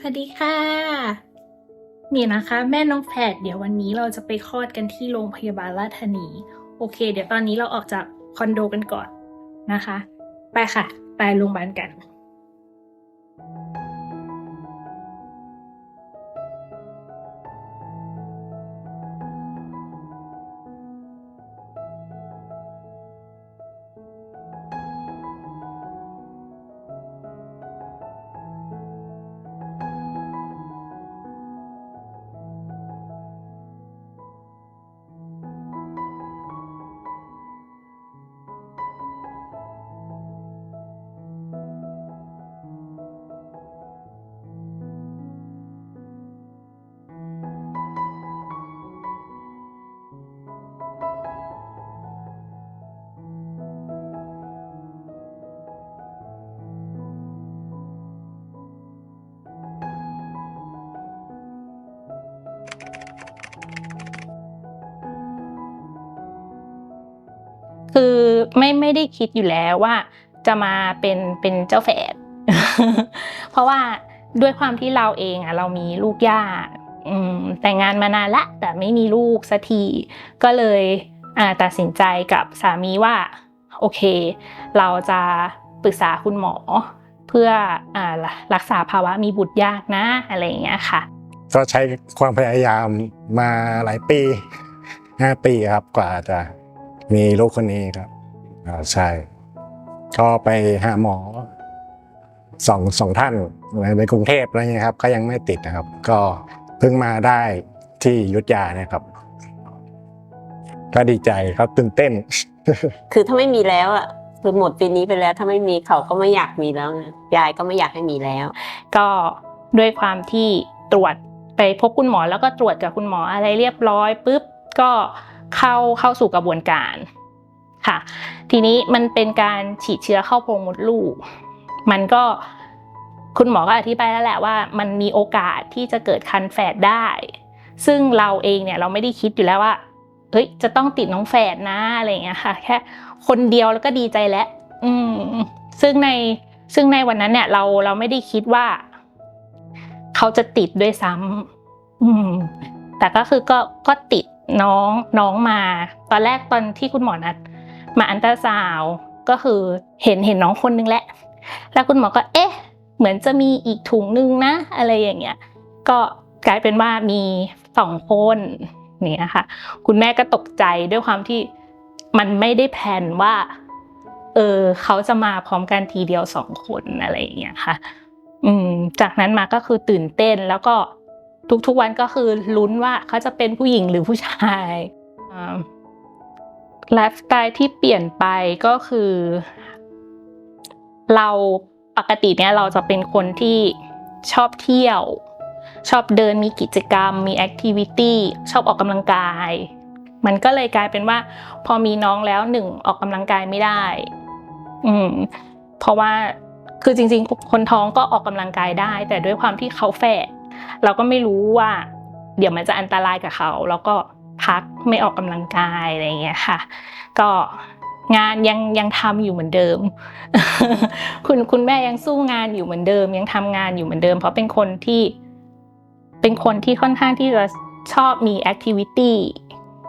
สวัสดีค่ะ นี่นะคะ แม่น้องแผดเดี๋ยววันนี้เราจะไปคลอดกันที่โรงพยาบาลราชธานี โอเค เดี๋ยวตอนนี้เราออกจากคอนโดกันก่อนนะคะ ไปค่ะ ไปโรงพยาบาลกัน ไม่ไม่ได้คิดอยู่แล้วว่า จะมาเป็นเป็นเจ้าแฝดเพราะว่าด้วยความที่เราเองอะเรามีลูกยากแต่งงานมานานละ แต่ไม่มีลูกสักทีก็เลยตัดสินใจกับสามีว่าโอเค เราจะปรึกษาคุณหมอ เพื่ออรักษาภาวะมีบุตรยากนะอะไรอย่างเงี้ยค่ะ ก็ใช้ความพยายามมาหลายปีห้าปีครับกว่าจะมีลูกคนนี้ครับ อ่าใช่ ก็ไปหาหมอสองสองท่านในในกรุงเทพอะไรเงี้ยครับ ก็ยังไม่ติดนะครับ ก็เพิ่งมาได้ที่อยุทธยาเนี่ยครับ ก็ดีใจครับตื่นเต้น คือถ้าไม่มีแล้วอะคือหมดปีนี้ไปแล้ว ถ้าไม่มีเขาก็ไม่อยากมีแล้วไงยายก็ไม่อยากให้มีแล้ว ก็ด้วยความที่ตรวจไปพบคุณหมอแล้วก็ตรวจกับคุณหมออะไรเรียบร้อยปุ๊บก็เข้าเข้าสู่กระบวนการ ค่ะ ทีนี้มันเป็นการฉีดเชื้อเข้าโพรงมดลูก มันก็คุณหมอก็อธิบายแล้วแหละว่า มันมีโอกาสที่จะเกิดคันแฝดได้ ซึ่งเราเองเนี่ยเราไม่ได้คิดอยู่แล้วว่าเฮ้ยจะต้องติดน้องแฝดนะอะไรเงี้ยค่ะ แค่คนเดียวแล้วก็ดีใจแล้วอืมซึ่งในซึ่งในวันนั้นเนี่ยเราเราไม่ได้คิดว่า เขาจะติดด้วยซ้ำอืม แต่ก็คือก็ก็ติดน้องน้องมา ตอนแรกตอนที่คุณหมอนัด มาอันตราซาวก็คือเห็นเห็นน้องคนนึงแหละ แล้วคุณหมอก็เอ๊ะ เหมือนจะมีอีกถุงนึงนะ อะไรอย่างเงี้ย ก็กลายเป็นว่ามีสองคนเนี่ยค่ะ คุณแม่ก็ตกใจด้วยความที่มันไม่ได้แผนว่า เออเขาจะมาพร้อมกันทีเดียวสองคนอะไรอย่างเงี้ยค่ะ อืม จากนั้นมาก็คือตื่นเต้นแล้วก็ทุกๆวันก็คือลุ้นว่าเขาจะเป็นผู้หญิงหรือผู้ชายอ่า ไลฟ์สไตล์ที่เปลี่ยนไปก็คือ เราปกติเนี่ยเราจะเป็นคนที่ชอบเที่ยว ชอบเดินมีกิจกรรม มีแอคทิวิตี้ชอบออกกำลังกาย มันก็เลยกลายเป็นว่า พอมีน้องแล้วหนึ่งออกกำลังกายไม่ได้ อืม เพราะว่าคือจริง ๆ คนท้องก็ออกกำลังกายได้ แต่ด้วยความที่เขาแฝดเราก็ไม่รู้ว่า เดี๋ยวมันจะอันตรายกับเขา แล้วก็ พักไม่ออกกำลังกายอะไรอย่างเงี้ยค่ะ ก็งานยังยังทำอยู่เหมือนเดิม คุณคุณแม่ยังสู้งานอยู่เหมือนเดิม ยังทำงานอยู่เหมือนเดิม เพราะเป็นคนที่เป็นคนที่ค่อนข้างที่จะชอบมีแอคทิวิตี้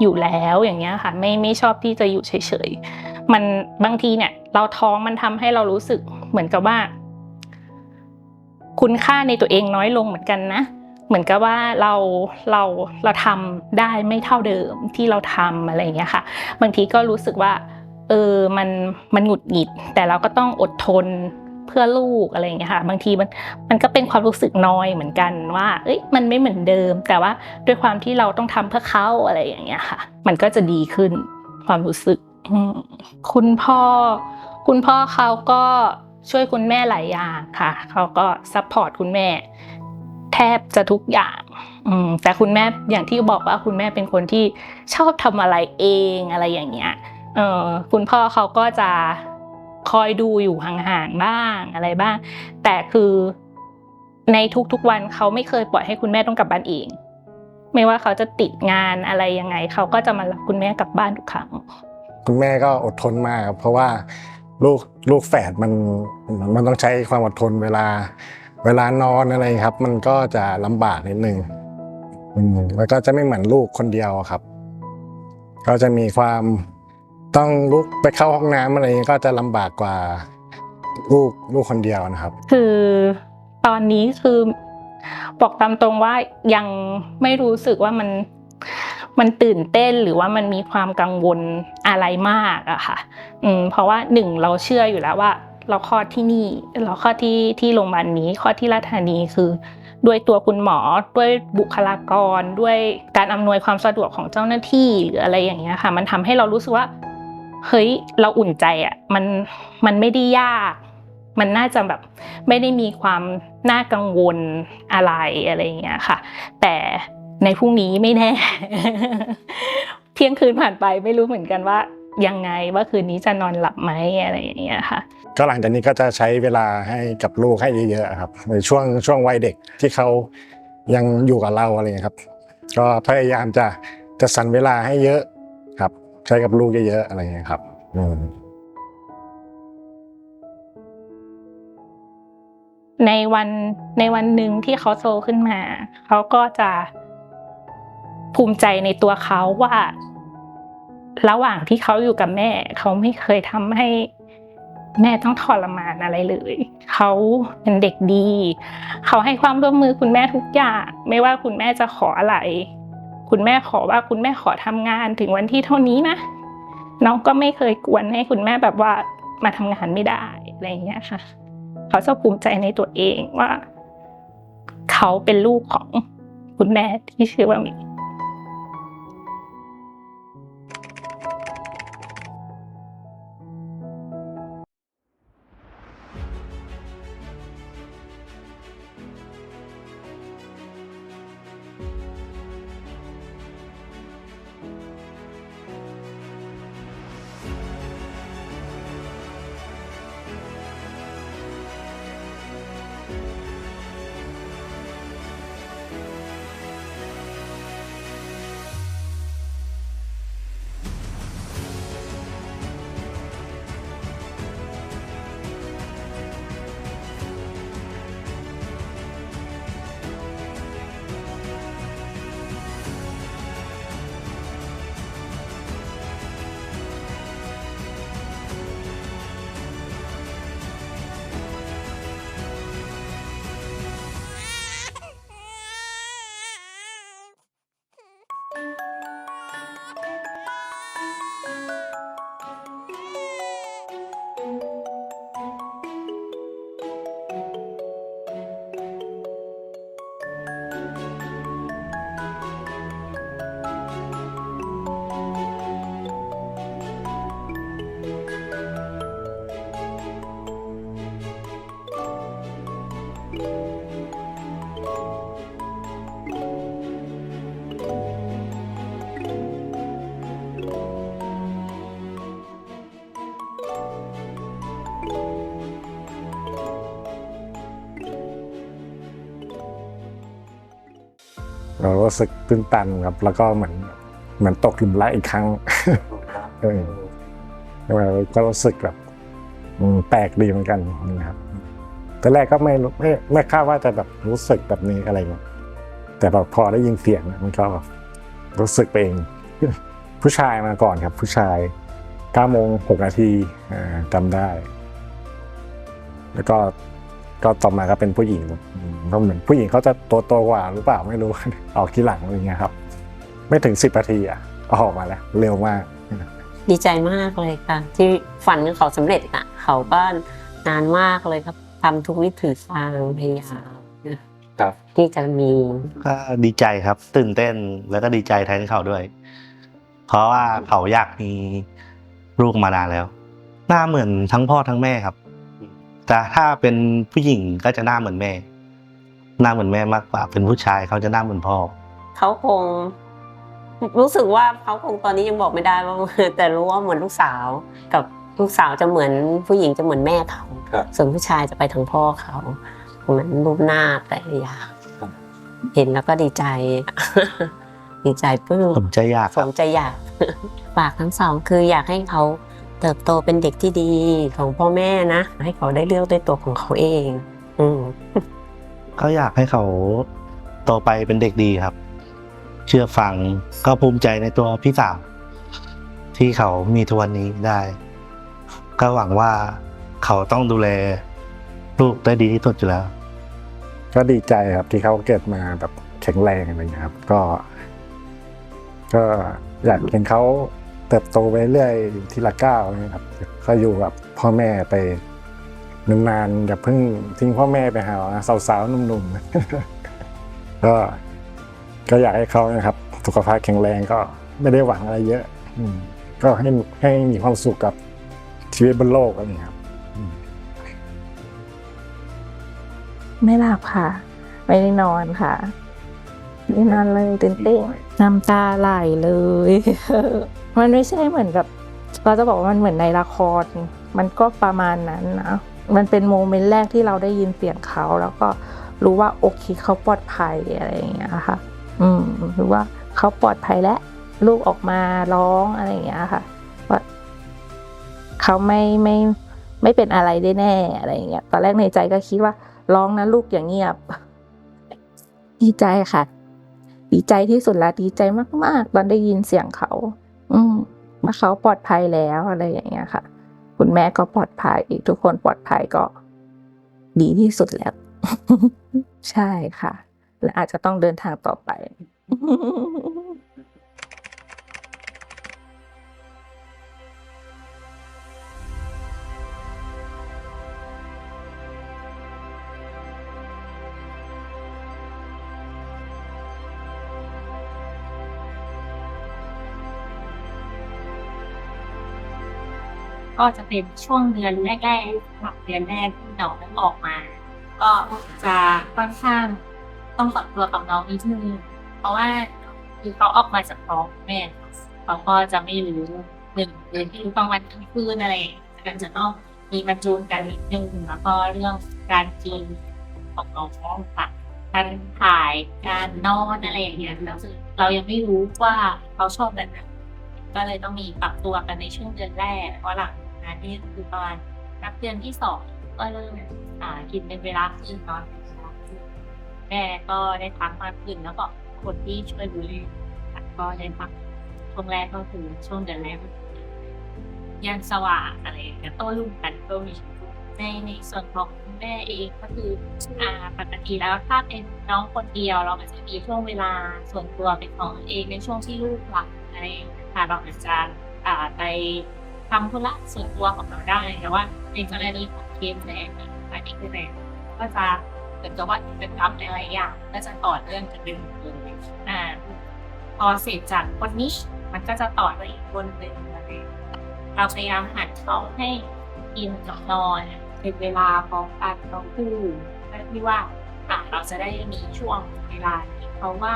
อยู่แล้วอย่างเงี้ยค่ะไม่ไม่ชอบที่จะอยู่เฉยๆมันบางทีเนี่ยเราท้องมันทำให้เรารู้สึกเหมือนกับว่า คุณค่าในตัวเองน้อยลงเหมือนกันนะ เหมือนกับว่าเราเราเราทำได้ไม่เท่าเดิมที่เราทำอะไรอย่างเงี้ยค่ะ บางทีก็รู้สึกว่าเออมันมันหงุดหงิด แต่เราก็ต้องอดทนเพื่อลูกอะไรอย่างเงี้ยค่ะบางทีมันมันก็เป็นความรู้สึกน้อยเหมือนกันว่า เอ้ยมันไม่เหมือนเดิม แต่ว่าด้วยความที่เราต้องทำเพื่อเขาอะไรอย่างเงี้ยค่ะ มันก็จะดีขึ้นความรู้สึกคุณพ่อ คุณพ่อเขาก็ช่วยคุณแม่หลายอย่างค่ะเขาก็ซัพพอร์ตคุณแม่ แทบจะทุกอย่างแต่คุณแม่อย่างที่บอกว่าคุณแม่เป็นคนที่ชอบทำอะไรเองอะไรอย่างเงี้ยคุณพ่อเขาก็จะคอยดูอยู่ห่างๆบ้างอะไรบ้าง แต่คือในทุกๆวันเขาไม่เคยปล่อยให้คุณแม่ต้องกลับบ้านเอง ไม่ว่าเขาจะติดงานอะไรยังไง เขาก็จะมารับคุณแม่กลับบ้านทุกครั้งคุณแม่ก็อดทนมากเพราะว่าลูกลูกแฝดมันมันต้องใช้ความอดทนเวลา เวลานอนอะไรครับ มันก็จะลำบากนิดนึงแล้วก็จะไม่เหมือนลูกคนเดียวครับ ก็จะมีความต้องลุกไปเข้าห้องน้ำอะไรเงี้ก็จะลำบากกว่าลูกลูกคนเดียวนะครับ คือตอนนี้คือบอกตามตรงว่ายังไม่รู้สึกว่ามันมันตื่นเต้นหรือว่ามันมีความกังวลอะไรมากอะค่ะ อืมเพราะว่าหนึ่งเราเชื่ออยู่แล้วว่า เราคลอดที่นี่ เราคลอดที่ที่โรงพยาบาลนี้คลอดที่ราชธานีคือ ด้วยตัวคุณหมอด้วยบุคลากร ด้วยการอำนวยความสะดวกของเจ้าหน้าที่หรืออะไรอย่างเงี้ยค่ะ มันทำให้เรารู้สึกว่าเฮ้ยเราอุ่นใจอะมันมันไม่ได้ยาก มันน่าจะแบบไม่ได้มีความน่ากังวลอะไรอะไรอย่างเงี้ยค่ะ แต่ในพรุ่งนี้ไม่แน่ เที่ยงคืนผ่านไปไม่รู้เหมือนกันว่า ยังไงว่าคืนนี้จะนอนหลับไหมอะไรอย่างเงี้ยค่ะ ก็หลังจากนี้ก็จะใช้เวลาให้กับลูกให้เยอะๆครับในช่วงช่วงวัยเด็กที่เขายังอยู่กับเราอะไรเงี้ยครับ ก็พยายามจะจะสรรเวลาให้เยอะครับ ใช้กับลูกเยอะๆอะไรเงี้ยครับอืมในวันในวันหนึ่งที่เขาโตขึ้นมา เขาก็จะภูมิใจในตัวเขาว่า ระหว่างที่เขาอยู่กับแม่ เขาไม่เคยทำให้แม่ต้องทรมานอะไรเลย เขาเป็นเด็กดี เขาให้ความร่วมมือคุณแม่ทุกอย่าง ไม่ว่าคุณแม่จะขออะไร คุณแม่ขอว่าคุณแม่ขอทำงานถึงวันที่เท่านี้นะ น้องก็ไม่เคยกวนให้คุณแม่แบบว่ามาทำงานไม่ได้อะไรอย่างเงี้ยค่ะ เขาจะภูมิใจในตัวเองว่า เขาเป็นลูกของคุณแม่ที่ชื่อว่ามิ รู้สึกตื้นตันครับ แล้วก็เหมือนเหมือนตกหลุมรักอีกครั้งเออเราก็รู้สึกแบบแปลกดีเหมือนกันนะครับตอนแรกก็ไม่รู้ไม่ไม่คาดว่าจะแบบรู้สึกแบบนี้อะไรเงี้ยแต่แบบพอได้ยินเสียงมันก็แบบรู้สึกเอง ผู้ชายมาก่อนครับ ผู้ชายเก้าโมงหกนาทีจำได้ แล้วก็ ก็ต่อมาก็เป็นผู้หญิงอืมก็เหมือนผู้หญิงเขาจะโตโตกว่าหรือเปล่าไม่รู้ออกทีหลังอะไรเงี้ยครับ ไม่ถึงสิบนาทีอะก็ออกมาแล้วเร็วมากดีใจมากเลยค่ะ ที่ฝันของเขาสำเร็จอะ เขาก็นานมากเลยครับทำทุกวิถีทางพยายามนะครับที่จะมีก็ดีใจครับ ตื่นเต้นแล้วก็ดีใจแทนเขาด้วย เพราะว่าเขาอยากมีลูกมานานแล้ว หน้าเหมือนทั้งพ่อทั้งแม่ครับ แต่ถ้าเป็นผู้หญิงก็จะหน้าเหมือนแม่ หน้าเหมือนแม่มากกว่า เป็นผู้ชายเขาจะหน้าเหมือนพ่อเขาคง รู้สึกว่าเขาคงตอนนี้ยังบอกไม่ได้ว่าแต่รู้ว่าเหมือนลูกสาว กับลูกสาวจะเหมือนผู้หญิงจะเหมือนแม่เขาครับส่วนผู้ชายจะไปทางพ่อเขาเหมือนรูปหน้าแต่ละอย่างครับเห็นแล้วก็ดีใจ ดีใจปลื้มผมจะอยากสครับมใจอยากฝากทั้งสองคืออยากให้เขา เติบโตเป็นเด็กที่ดีของพ่อแม่นะ ให้เขาได้เลือกด้วยตัวของเขาเอง อืมก็อยากให้เขาโตไปเป็นเด็กดีครับ เชื่อฟังก็ภูมิใจในตัวพี่สาวที่เขามีทุกวันนี้ได้ ก็หวังว่าเขาต้องดูแลลูกได้ดีที่สุดอยู่แล้ว ก็ดีใจครับที่เขาเกิดมาแบบแข็งแรงอะไรอย่างเงี้ยครับ ก็ ก็อยากเห็นเขา เติบโตไปเรื่อยทีละก้าวนะครับก็อยู่กับพ่อแม่ไปนานๆอย่าเพิ่งทิ้งพ่อแม่ไปหาสาวๆหนุ่มๆก็ก็อยากให้เขานะครับสุขภาพแข็งแรงก็ไม่ได้หวังอะไรเยอะ อืมก็ให้ให้มีความสุขกับชีวิตบนโลกอะไรอย่างเงี้ยครับ ไม่หลับค่ะ ไม่ได้นอนค่ะไม่ได้นอนเลยตื่นเต้นน้ำตาไหลเลยมันไม่ใช่เหมือนกับ เราจะบอกว่ามันเหมือนในละคร มันก็ประมาณนั้นนะมันเป็นโมเมนต์แรกที่เราได้ยินเสียงเขา แล้วก็รู้ว่าโอเคเขาปลอดภัยอะไรอย่างเงี้ยค่ะ อืมรู้ว่าเขาปลอดภัยแล้วลูกออกมาร้องอะไรอย่างเงี้ยค่ะว่าเขาไม่ไม่ไม่เป็นอะไรได้แน่อะไรอย่างเงี้ยตอนแรกในใจก็คิดว่าร้องนะลูกอย่างเงียบ ดีใจค่ะ ดีใจที่สุดละดีใจมาก ๆ ตอนได้ยินเสียงเขา อืมว่าเขาปลอดภัยแล้วอะไรอย่างเงี้ยค่ะ คุณแม่ก็ปลอดภัยอีกทุกคนปลอดภัยก็ดีที่สุดแล้ว ใช่ค่ะ และอาจจะต้องเดินทางต่อไป ก็จะเป็นช่วงเดือนแรกๆหลักเดือนแรกที่น้องนั้นออกมา ก็จะค่อนข้างต้องปรับตัวกับน้องนิดนึงเพราะว่าคือเขาออกมาจากท้องแม่เขาก็จะไม่รู้หนึ่งเดือนที่รู้บางวันทั้งคืนอะไรอย่างเงี้ยก็จะต้องมีบรรจูนกันนิดนึงแล้วก็เรื่องการกินของน้องค่ะการถ่ายการนอนอะไรอย่างเงี้ยแล้วคือเรายังไม่รู้ว่าเขาชอบแบบไหนก็เลยต้องมีปรับตัวกันในช่วงเดือนแรกเพราะหลัง นั้นนี่คือประมาณนับเดือนที่สองก็เริ่มอ่ากินเป็นเวลาขึ้นนอนเนาแม่ก็ได้พักมากขึ้นแล้วก็คนที่ช่วยดูแลก็ได้พักช่วงแรกก็คือช่วงเดือนแรกยันสว่างอะไรอย่างเงี้ยโต้รุ่งกันก็มีในในส่วนของแม่เองก็คืออ่าปกติแล้วถ้าเป็นน้องคนเดียวเราก็จะมีช่วงเวลาส่วนตัวเป็นของตัวเองในช่วงที่ลูกหลับอะไรค่ะเราอาจจะอ่าไป ทำธุระส่วนตัวของเราได้แต่ว่าในกรณีของเคสแรงอันนี้คือแรงก็จะเหมือนกับว่าเป็นกรรมในหลายอย่างก็จะต่อเนื่องกันเป็นเลยอ่าพอเสร็จจากคนนี้มันก็จะต่อไปอีกคนหนึ่งอะไรเราพยายามหันเขาให้กินกับนอนเป็นเวลาพร้อมกันทั้งคู่เพื่อที่ว่าอ่าเราจะได้มีช่วงเวลาที่เขาว่า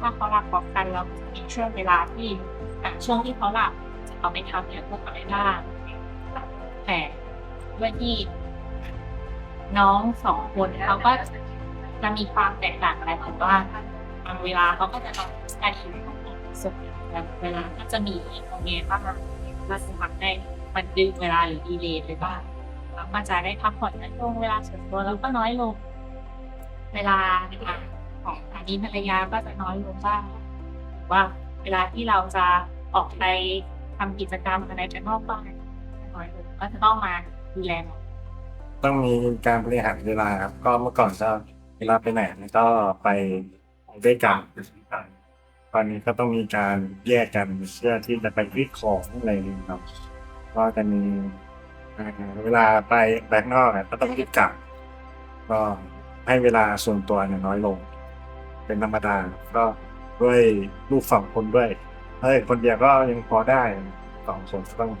ถ้าเขาหลับพร้อมกันเราจะมีช่วงเวลาที่ช่วงที่เขาหลับ เอาไปทำเนี่ยพวกอะไรบ้างแต่ด้วยที่น้องสองคนเขาก็จะมีความแตกต่างอะไรเหมือว่าบางเวลาเขาก็จะนอนกันอยู่ส่วเวลาก็จะมีโรงเรียนบ้างว่าสมัครได้มันดึงเวลาหรือดีเลย์ไปบ้างแล้วก็จะได้พักผ่อนในช่วงเวลาส่วนตัวแล้วก็น้อยลง เวลาของสามีภรรยาก็จะน้อยลงบ้างว่าเวลาที่เราจะออกไป ทำกิจกรรมอะไรกันอกบ้านน้อยลงก็จะต้องมาดูแลน้องต้องมีการบริหารเวลาครับ ก็เมื่อก่อนจะเวลาไปไหนก็ไปด้วยกันตอนนี้ก็ต้องมีการแยกกันเพื่อที่จะไปวิเคราะห์อะไรอย่างเงี้ครับ ก็จะมีอ่าเวลาไปแบกนอกอะก็ต้องรีบกลับ ก็ให้เวลาส่วนตัวเนี่ยน้อยลง เป็นธรรมดาก็ด้วยลูกสองคนด้วย ถ้าคนเดียวก็ยังพอได้สองคนก็ต้อง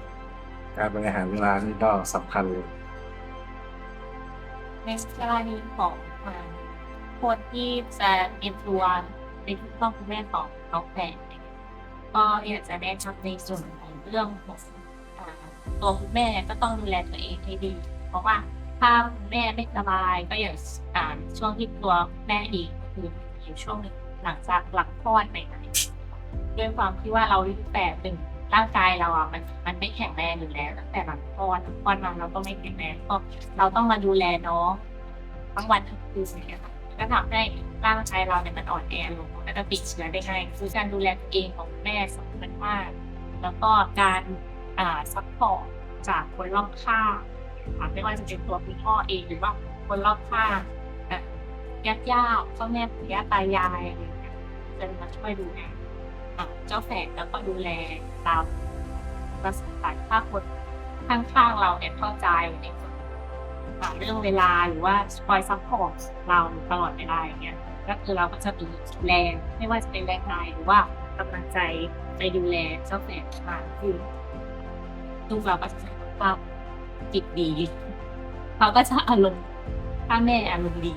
การบริหารเวลานี่ก็สำคัญเลย ในกรณีของอ่าคนที่จะเอ็นตัวในทุกต้องคุณแม่ของน้องแฝดเนี่ยก็อยากจะแนะนำในส่วนของเรื่องของอ่าตัวคุณแม่ก็ต้องดูแลตัวเองให้ดี เพราะว่าถ้าคุณแม่ไม่สบายก็อย่างอ่าช่วงที่ตัวแม่เองก็คืออยู่ช่วงหนึ่งหลังจากหลังคลอดใหม่ๆ ด้วยความที่ว่าเราอายุแปดหนึ่งร่างกายเราอะมันมันไม่แข็งแรงอยู่แล้วตั้งแต่หลังคลอดคลอดมาเราก็ไม่แข็งแรงก็เราต้องมาดูแลน้องทั้งวันทั้งคืนเนี่ยค่ะก็ทำให้ร่างกายเราเนี่ยมันอ่อนแอลงแล้วก็ติดเชื้อได้ง่ายคือการดูแลตัวเองของแม่สำคัญมากแล้วก็การอ่าซัพพอร์ตจากคนรอบข้างไม่ว่าจะเป็นตัวคุณพ่อเองหรือว่าคนรอบข้างญาติญาติพ่อแม่ปู่ย่าตายายอะไรอย่างเงี้ยจะมาช่วยดูแล เจ้าแฝดแล้วก็ดูแลเราก็สำคัญถ้าคนข้างๆเราเนี่ยเข้าใจในส่วนเรื่องเวลาหรือว่าคอยซัพพอร์ตเราตลอดเวลาอย่างเงี้ยก็คือเราก็จะมีแรงไม่ว่าจะเป็นแรงกายหรือว่ากำลังใจไปดูแลเจ้าแฝดมากขึ้นลูกเราก็จะสุขภาพจิตดี เขาก็จะอารมณ์ถ้าแม่อารมณ์ดี